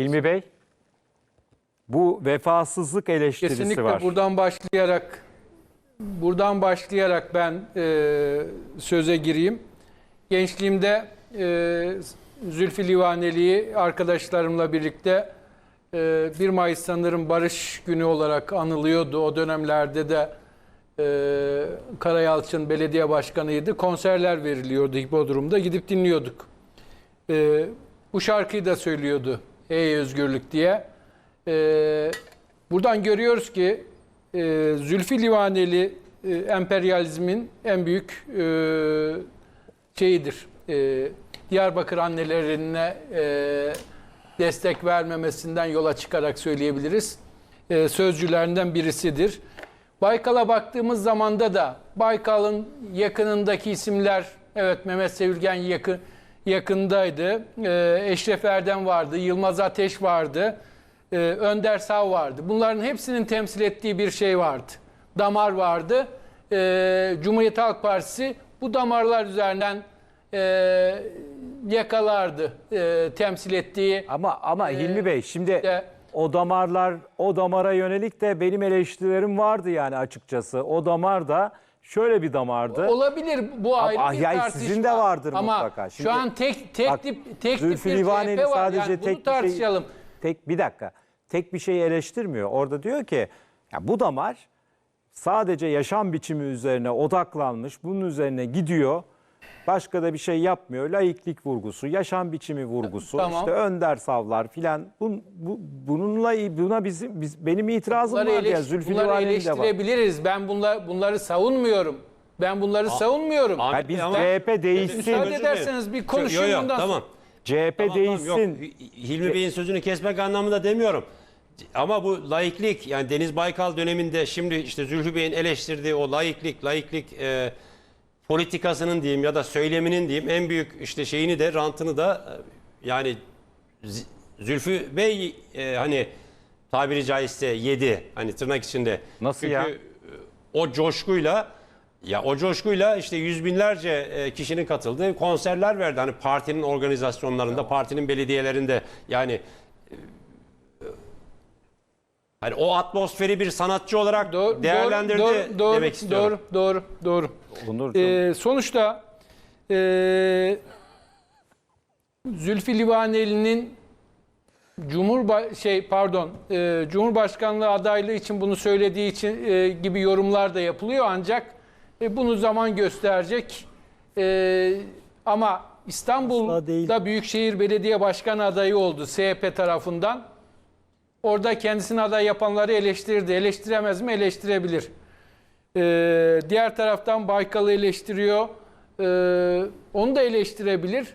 Hilmi Bey, bu vefasızlık eleştirisi Kesinlikle var. buradan başlayarak buradan başlayarak ben e, söze gireyim. Gençliğimde e, Zülfü Livaneli'yi arkadaşlarımla birlikte e, 1 Mayıs sanırım Barış Günü olarak anılıyordu. O dönemlerde de e, Karayalçın belediye başkanıydı. Konserler veriliyordu Hipodrom'da. Gidip dinliyorduk. E, bu şarkıyı da söylüyordu. Ey Özgürlük diye. E, buradan görüyoruz ki e, Zülfü Livaneli e, emperyalizmin en büyük e, şeyidir. E, Diyarbakır annelerine e, destek vermemesinden yola çıkarak söyleyebiliriz. E, sözcülerinden birisidir. Baykal'a baktığımız zamanda da Baykal'ın yakınındaki isimler evet Mehmet Sevilgen yakın yakındaydı. E, Eşref Erdem vardı, Yılmaz Ateş vardı, e, Önder Sav vardı. Bunların hepsinin temsil ettiği bir şey vardı. Damar vardı. E, Cumhuriyet Halk Partisi bu damarlar üzerinden e, yakalardı e, temsil ettiği. Ama ama Hilmi Bey şimdi de- o damarlar o damara yönelik de benim eleştirilerim vardı yani açıkçası. O damar da şöyle bir damardı. Olabilir bu ayrı ah, bir yani tartışma. sizin de vardır Ama mutlaka. Şimdi- şu an tek tek Bak, tip tek tip bir CHP var. sadece yani tek bunu tartışalım. bir şey, tek bir dakika. Tek bir şeyi eleştirmiyor. Orada diyor ki ya bu damar sadece yaşam biçimi üzerine odaklanmış. Bunun üzerine gidiyor. Başka da bir şey yapmıyor. Laiklik vurgusu, yaşam biçimi vurgusu, Tamam. işte önder savlar filan. Bu, bu, bununla buna bizim biz, benim itirazım Bunları, var ya eleş- Zülfü bunları Livaneli de var. eleştirebiliriz. Ben bunlar bunları savunmuyorum. Ben bunları savunmuyorum. Ya biz Ama- CHP değişsin. Müsaade Özür ederseniz bir konuşayım Yok, yok, sonra. tamam. CHP Tamam, tamam, değişsin. yok. Hilmi Bey'in sözünü kesmek anlamında demiyorum. Ama bu laiklik yani Deniz Baykal döneminde şimdi işte Zülfü Bey'in eleştirdiği o laiklik, laiklik e, politikasının diyeyim ya da söyleminin diyeyim en büyük işte şeyini de rantını da e, yani Zülfü Bey e, hani tabiri caizse yedi hani tırnak içinde. Nasıl Çünkü ya? e, o coşkuyla ya o coşkuyla işte yüz binlerce e, kişinin katıldığı konserler verdi. Hani partinin organizasyonlarında, partinin belediyelerinde yani hani o atmosferi bir sanatçı olarak Doğru, değerlendirdi doğru, doğru, demek istiyorum. Doğru, doğru, doğru. Onurcuğum. Ee, sonuçta ee, Zülfü Livaneli'nin Cumhurba şey pardon e, Cumhurbaşkanlığı adaylığı için bunu söylediği için e, gibi yorumlar da yapılıyor ancak e, bunu zaman gösterecek. E, ama. İstanbul'da Büyükşehir Belediye Başkanı adayı oldu CHP tarafından. Orada kendisini aday yapanları eleştirdi. Eleştiremez mi? Eleştirebilir. Ee, diğer taraftan Baykal'ı eleştiriyor. Ee, onu da eleştirebilir.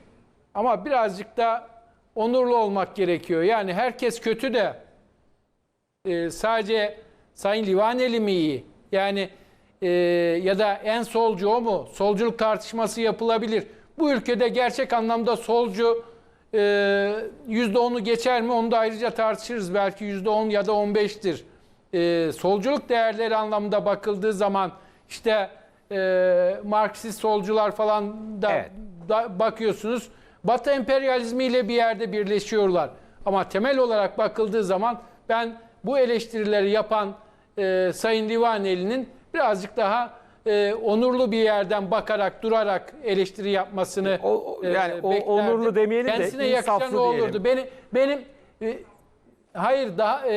Ama birazcık da onurlu olmak gerekiyor. Yani herkes kötü de e, sadece Sayın Livaneli mi iyi? Yani e, ya da en solcu o mu? Solculuk tartışması yapılabilir. Bu ülkede gerçek anlamda solcu e, %10'u geçer mi? Onu da ayrıca tartışırız. Belki %10 ya da 15'tir. E, solculuk değerleri anlamında bakıldığı zaman işte e, Marksist solcular falan da, Evet. da bakıyorsunuz. Batı emperyalizmiyle bir yerde birleşiyorlar. Ama temel olarak bakıldığı zaman ben bu eleştirileri yapan e, Sayın Livaneli'nin birazcık daha e, onurlu bir yerden bakarak, durarak eleştiri yapmasını O- o- e, yani o beklerdim. onurlu demeyelim de Kendisine yakışan insaflı o olurdu. Benim, benim e, hayır daha e,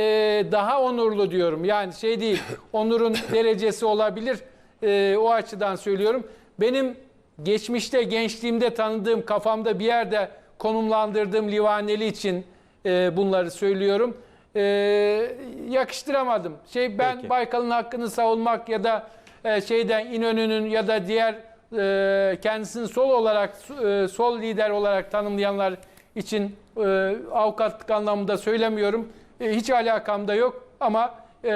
daha onurlu diyorum. Yani şey değil, onurun derecesi olabilir. E, o açıdan söylüyorum. Benim geçmişte, gençliğimde tanıdığım, kafamda bir yerde konumlandırdığım Livaneli için e, bunları söylüyorum. E, yakıştıramadım. Şey ben Peki. Baykal'ın hakkını savunmak ya da e, şeyden İnönü'nün ya da diğer e, kendisini sol olarak e, sol lider olarak tanımlayanlar için e, avukatlık anlamında söylemiyorum. E, hiç alakam da yok ama e,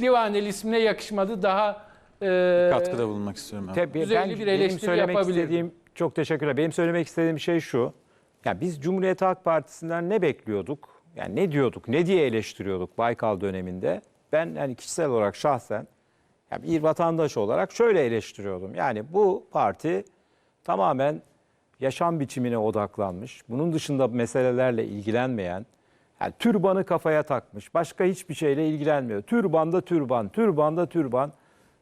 Livaneli ismine yakışmadı. Daha e, Katkıda bulunmak istiyorum. Tabii ben, bir benim eleştiri söylemek istediğim çok teşekkürler. Benim söylemek istediğim şey şu. Ya biz Cumhuriyet Halk Partisi'nden ne bekliyorduk? Yani ne diyorduk? Ne diye eleştiriyorduk Baykal döneminde? Ben yani kişisel olarak şahsen ya bir vatandaş olarak şöyle eleştiriyordum. Yani bu parti tamamen yaşam biçimine odaklanmış, bunun dışında meselelerle ilgilenmeyen, yani türbanı kafaya takmış, başka hiçbir şeyle ilgilenmiyor. Türbanda türban, türbanda türban.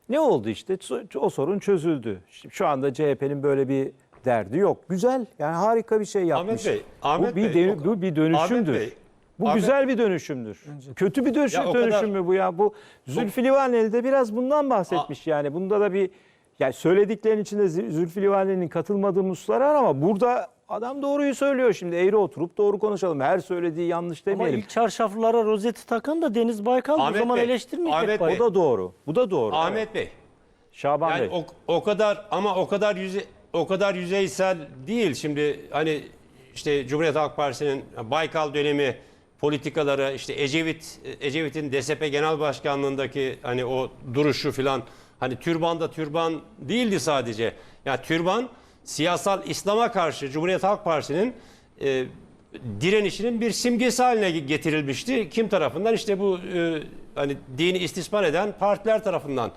Ne oldu işte? O sorun çözüldü. Şu anda CHP'nin böyle bir derdi yok. Güzel, yani harika bir şey yapmış. Bey, Ahmet bu bir, Bey, de- bu bir dönüşümdür. Ahmet Bey, bu Ahmet- güzel bir dönüşümdür. Kötü bir dönüşüm, Ya o kadar- dönüşüm mü bu ya? Bu Zülfü Livaneli de biraz bundan bahsetmiş yani. Bunda da bir yani söylediklerin içinde Zü- Zülfü Livaneli'nin katılmadığı hususlar var ama burada adam doğruyu söylüyor şimdi. Eğri oturup doğru konuşalım. Her söylediği yanlış Ama demeyelim. ilk çarşaflara rozeti takan da Deniz Baykal. Ahmet o zaman eleştirmeyecek Ahmet da doğru. Bu da doğru. Ahmet Bey. Şaban Yani Bey. o, o kadar ama o kadar yüze, o kadar yüzeysel değil. Şimdi hani işte Cumhuriyet Halk Partisi'nin Baykal dönemi politikaları işte Ecevit Ecevit'in DSP Genel Başkanlığındaki hani o duruşu filan hani türban da türban değildi sadece. Yani türban siyasal İslam'a karşı Cumhuriyet Halk Partisi'nin e, direnişinin bir simgesi haline getirilmişti. Kim tarafından? İşte bu e, hani dini istismar eden partiler tarafından.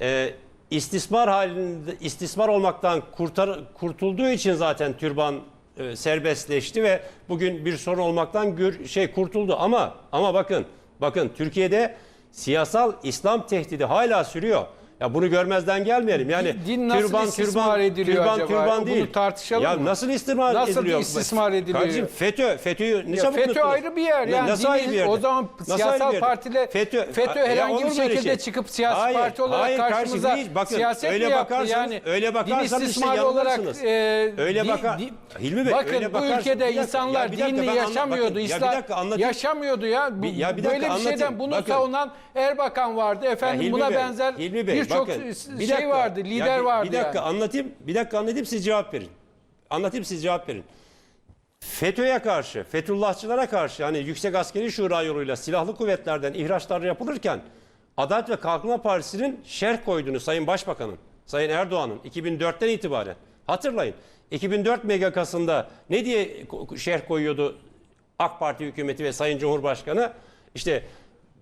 E, istismar halinde istismar olmaktan kurtar, kurtulduğu için zaten türban e, serbestleşti ve bugün bir sorun olmaktan gür, şey kurtuldu. Ama ama bakın bakın Türkiye'de siyasal İslam tehdidi hala sürüyor. Ya bunu görmezden gelmeyelim. Yani Din nasıl istismar ediliyor türban, acaba? Türban Bunu değil. tartışalım ya mı? nasıl istismar Nasıl ediliyor? istismar ediliyor? Kardeşim FETÖ, FETÖ'yü ne çabuk FETÖ unuttunuz? ayrı bir yer. Yani Nasıl ayrı bir yerde? o zaman Nasıl siyasal bir partiler FETÖ, Ya herhangi olur bir şekilde şey? çıkıp siyasi Hayır, parti olarak hayır kardeşim, karşımıza hiç. Bakın, siyaset öyle mi yaptı? Yani öyle din bakarsanız işte istismarı olarak yanılırsınız. e, Öyle bakar- di- Hilmi Bey, bakın öyle bu bakarsın- ülkede Bir dakika, insanlar ya bir anla- yaşamıyordu. bakın, ya bir İslam dakika anlatayım. yaşamıyordu ya. Bu- Bir- ya bir dakika böyle bir şeyden bunu savunan Erbakan vardı. Efendim buna benzer Hilmi Birçok bakın, bir şey dakika. vardı, lider bir- vardı Bir dakika yani. anlatayım. Bir dakika anlatayım siz cevap verin. Anlatayım siz cevap verin. FETÖ'ye karşı, Fethullahçılara karşı hani Yüksek Askeri Şura yoluyla silahlı kuvvetlerden ihraçlar yapılırken Adalet ve Kalkınma Partisi'nin şerh koyduğunu Sayın Başbakan'ın, Sayın Erdoğan'ın 2004'ten itibaren hatırlayın. 2004 MGK'sında ne diye şerh koyuyordu AK Parti hükümeti ve Sayın Cumhurbaşkanı? İşte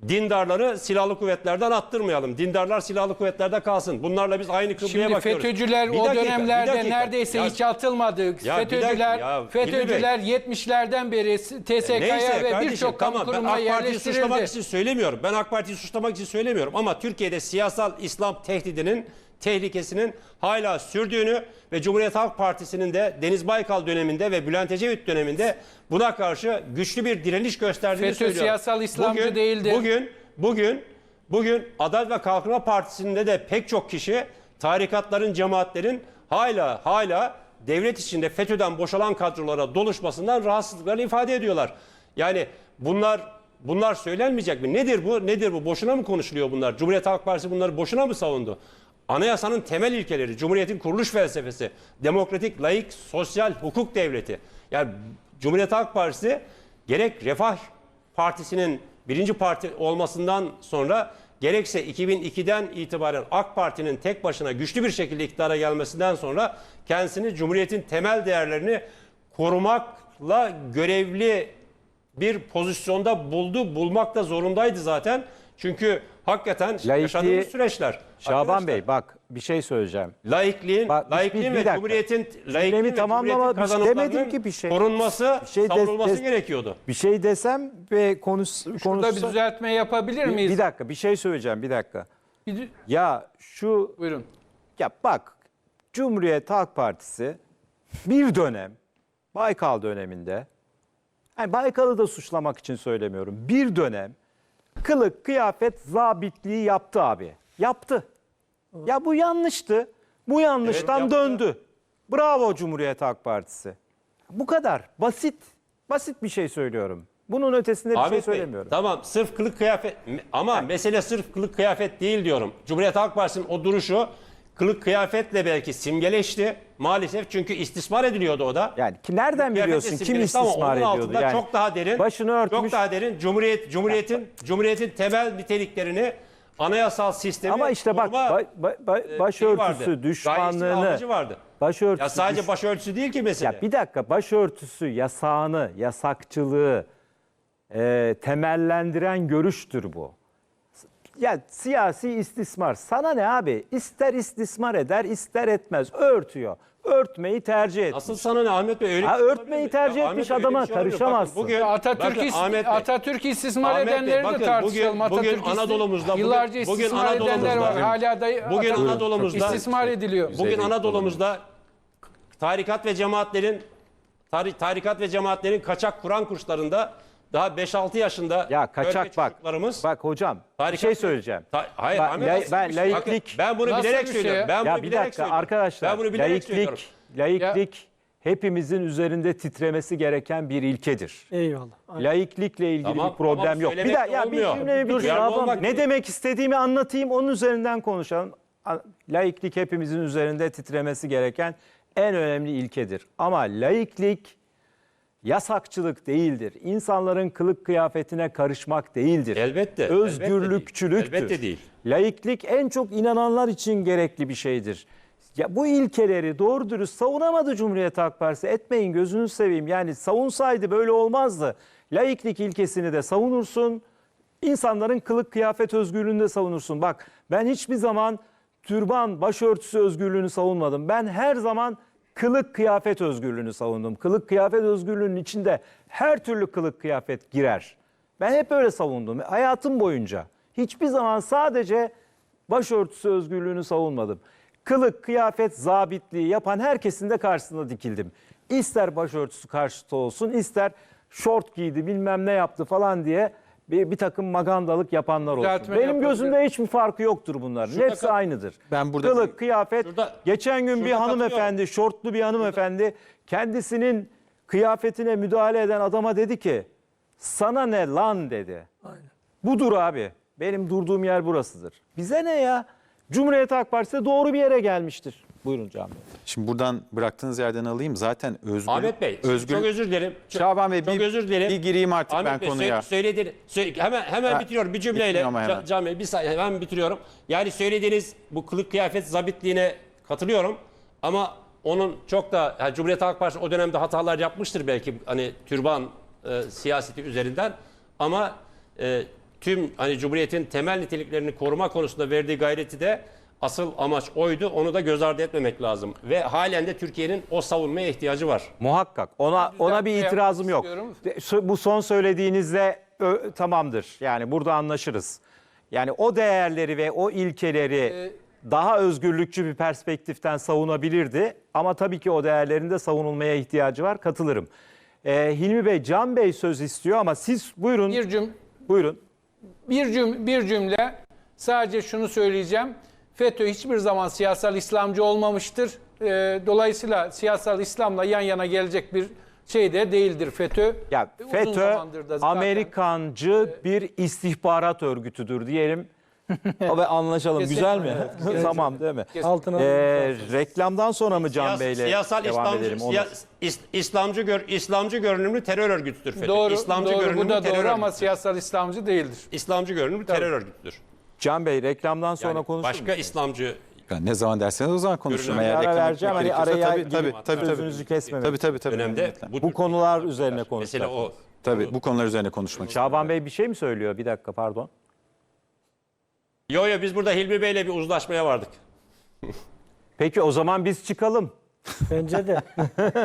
dindarları silahlı kuvvetlerden attırmayalım. Dindarlar silahlı kuvvetlerde kalsın. Bunlarla biz aynı kıbleye Şimdi bakıyoruz. FETÖ'cüler Bir o dakika, dönemlerde dakika. neredeyse Ya- hiç atılmadı. Ya FETÖ'cüler ya FETÖ'cüler 70'lerden beri TSK'ya Neyse ve birçok kamu tamam, ben kurumuna AK Parti'yi suçlamak için söylemiyorum. Ben AK Parti'yi suçlamak için söylemiyorum ama Türkiye'de siyasal İslam tehdidinin tehlikesinin hala sürdüğünü ve Cumhuriyet Halk Partisi'nin de Deniz Baykal döneminde ve Bülent Ecevit döneminde buna karşı güçlü bir direniş gösterdiğini FETÖ söylüyorum. siyasal İslamcı bugün, değildir. Bugün bugün bugün Adalet ve Kalkınma Partisi'nde de pek çok kişi tarikatların, cemaatlerin hala hala devlet içinde FETÖ'den boşalan kadrolara doluşmasından rahatsızlıklarını ifade ediyorlar. Yani bunlar bunlar söylenmeyecek mi? Nedir bu? Nedir bu? Boşuna mı konuşuluyor bunlar? Cumhuriyet Halk Partisi bunları boşuna mı savundu? Anayasanın temel ilkeleri, Cumhuriyet'in kuruluş felsefesi, demokratik, layık, sosyal hukuk devleti. Yani Cumhuriyet Halk Partisi gerek Refah Partisi'nin birinci parti olmasından sonra gerekse 2002'den itibaren AK Parti'nin tek başına güçlü bir şekilde iktidara gelmesinden sonra kendisini Cumhuriyet'in temel değerlerini korumakla görevli bir pozisyonda buldu, bulmak da zorundaydı zaten. Çünkü hakikaten Laikliği- yaşadığımız süreçler. Şaban Arkadaşlar, Bey bak bir şey söyleyeceğim. laikliğin, Bak, bir- laikliğin bir ve dakika. Cumhuriyet'in laikliğin ve tamamlama- Cumhuriyet'in bir şey kazanımlarının demedim ki bir şey. korunması, Bir şey de- savrulması de- gerekiyordu. Bir şey desem ve konuş, Burada bir konuşsa... düzeltme yapabilir Bir, miyiz? bir dakika bir şey söyleyeceğim bir dakika. Bir dü- Ya şu Buyurun. Ya bak Cumhuriyet Halk Partisi bir dönem Baykal döneminde yani Baykal'ı da suçlamak için söylemiyorum. Bir dönem kılık kıyafet zabitliği yaptı abi. Yaptı. Ya bu yanlıştı. Bu yanlıştan yaptı. döndü. Bravo Cumhuriyet Halk Partisi. Bu kadar basit. Basit bir şey söylüyorum. Bunun ötesinde bir şey Ahmet Bey, söylemiyorum. tamam sırf kılık kıyafet ama mesele sırf kılık kıyafet değil diyorum. Cumhuriyet Halk Partisi'nin o duruşu kılık kıyafetle belki simgeleşti. Maalesef çünkü istismar ediliyordu o da. Yani ki nereden Kıyafetle biliyorsun kim simgelesi ama istismar onun ediyordu? altında Yani çok daha derin. Başını örtmüş. Çok daha derin. Cumhuriyet Cumhuriyetin Cumhuriyetin temel niteliklerini anayasal sistemi Ama işte bak koruma, ba- ba- ba- e, şeyi başörtüsü vardı. Gayesi ve düşmanlığını amacı vardı. başörtüsü Ya sadece düş- başörtüsü değil ki mesele. ya bir dakika başörtüsü yasağını, yasakçılığı e, temellendiren görüştür bu. Ya siyasi istismar. Sana ne abi? İster istismar eder, ister etmez. Örtüyor. Örtmeyi tercih et. Asıl sana ne Ahmet Bey öyle Ha, şey örtmeyi tercih Ya etmiş Ahmet Bey, adama şey karışamazsın. Bakın, bugün, Atatürk, bakın, Ahmet Bey, Atatürk istismar Ahmet Bey, edenleri bakın, de tartışalım. bugün- bugün Atatürk Anadolu'muzda, bugün- yıllarca bugün istismar edenler Anadolu'muzda- var. Hala da Bugün Atatürk Anadolu'muzda- istismar ediliyor. Bugün Anadolu'muzda tarikat ve cemaatlerin tari- tarikat ve cemaatlerin kaçak Kur'an kurslarında daha 5-6 yaşında Ya kaçak bak. çocuklarımız Bak hocam bir Tarikat şey söyleyeceğim. Ta- hayır Bak, Ahmet lay- ben bakın, laiklik- ben bunu Nasıl bilerek bir şey söylüyorum. ya? Ben bunu Ya bir bilerek dakika söylüyorum. arkadaşlar. Ben bunu bilerek söylüyorum. Laiklik, laiklik hepimizin üzerinde titremesi gereken bir ilkedir. Eyvallah. Aynen. Laiklikle ilgili Tamam, bir problem ama yok. Bir söylemek daha de ya bir olmuyor. cümlemi Dur, bitir. yargı olmak Ne demek istediğimi anlatayım, onun üzerinden konuşalım. A- Laiklik hepimizin üzerinde titremesi gereken en önemli ilkedir. Ama laiklik yasakçılık değildir. İnsanların kılık kıyafetine karışmak değildir. Elbette, Özgürlükçülüktür. Elbette değil. Laiklik en çok inananlar için gerekli bir şeydir. Ya bu ilkeleri doğru dürüst savunamadı Cumhuriyet Halk Partisi. Etmeyin gözünü seveyim. Yani savunsaydı böyle olmazdı. Laiklik ilkesini de savunursun. İnsanların kılık kıyafet özgürlüğünü de savunursun. Bak ben hiçbir zaman türban, başörtüsü özgürlüğünü savunmadım. Ben her zaman kılık kıyafet özgürlüğünü savundum. Kılık kıyafet özgürlüğünün içinde her türlü kılık kıyafet girer. Ben hep öyle savundum hayatım boyunca. Hiçbir zaman sadece başörtüsü özgürlüğünü savunmadım. Kılık, kıyafet, zabitliği yapan herkesin de karşısında dikildim. İster başörtüsü karşıtı olsun, ister şort giydi, bilmem ne yaptı falan diye bir, bir takım magandalık yapanlar olsun. Düzeltme Benim yapabilir. gözümde hiçbir farkı yoktur bunların. Şurada Hepsi aynıdır. Ben burada- Kılık, kıyafet. Şurada- Geçen gün bir şurada hanımefendi, şortlu bir hanımefendi kendisinin kıyafetine müdahale eden adama dedi ki sana ne lan dedi. Budur abi. Benim durduğum yer burasıdır. Bize ne ya? Cumhuriyet Halk Partisi de doğru bir yere gelmiştir. Buyurun Can Bey. Şimdi buradan bıraktığınız yerden alayım. Zaten özgür. Ahmet Bey özgür, çok özür dilerim. Çok, Şaban Bey, çok bir- özür dilerim. bir gireyim artık Ahmet ben Bey, konuya. sö- söyledi- sö- hemen hemen Ha, bitiriyorum bir cümleyle. hemen. Ca- Can Bey bir saniye hemen bitiriyorum. Yani söylediğiniz bu kılık kıyafet zabitliğine katılıyorum. Ama onun çok da yani Cumhuriyet Halk Partisi o dönemde hatalar yapmıştır belki hani türban e, siyaseti üzerinden. Ama e, tüm hani Cumhuriyet'in temel niteliklerini koruma konusunda verdiği gayreti de asıl amaç oydu. Onu da göz ardı etmemek lazım. Ve halen de Türkiye'nin o savunmaya ihtiyacı var. Muhakkak. Ona ona bir yapmak itirazım yok. Bu son söylediğinizle ö, tamamdır. Yani burada anlaşırız. Yani o değerleri ve o ilkeleri daha özgürlükçü bir perspektiften savunabilirdi. Ama tabii ki o değerlerin de savunulmaya ihtiyacı var. Katılırım. Ee, Hilmi Bey, Can Bey söz istiyor ama siz buyurun. Bir cüm Buyurun. bir cüm bir cümle sadece şunu söyleyeceğim. FETÖ hiçbir zaman siyasal İslamcı olmamıştır. Ee, dolayısıyla siyasal İslam'la yan yana gelecek bir şey de değildir FETÖ. Ya Uzun FETÖ Amerikancı bir istihbarat örgütüdür diyelim. Ve anlaşalım. Güzel mi? tamam değil mi? Altına Ee, reklamdan sonra mı Can Bey'le siyasal devam İslamcı, edelim? Onu- İs- İslamcı gör, İslamcı görünümlü terör örgütüdür FETÖ. Doğru, İslamcı doğru görünümlü bu da terör doğru ama örgütüdür. siyasal İslamcı değildir. İslamcı görünümlü terör örgütüdür. Can Bey reklamdan sonra Yani konuşur başka İslamcı Ben ne zaman derseniz o zaman konuşurum. Görünen Eğer bir ara reklam vereceğim. Hani gerekirse araya tabii, girip tabii, tabii, tabii, sözünüzü kesmemek. Tabii tabii tabii. dönemde bu, Bu tür- konular üzerine konuşacak. mesela o Tabii bu konular üzerine konuşmak Şaban Bey bir şey mi söylüyor? Bir dakika pardon. Yo yo biz burada Hilmi Bey'le bir uzlaşmaya vardık. Peki o zaman biz çıkalım. Bence de.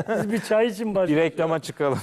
Siz bir çay için başlayın. Bir reklama çıkalım.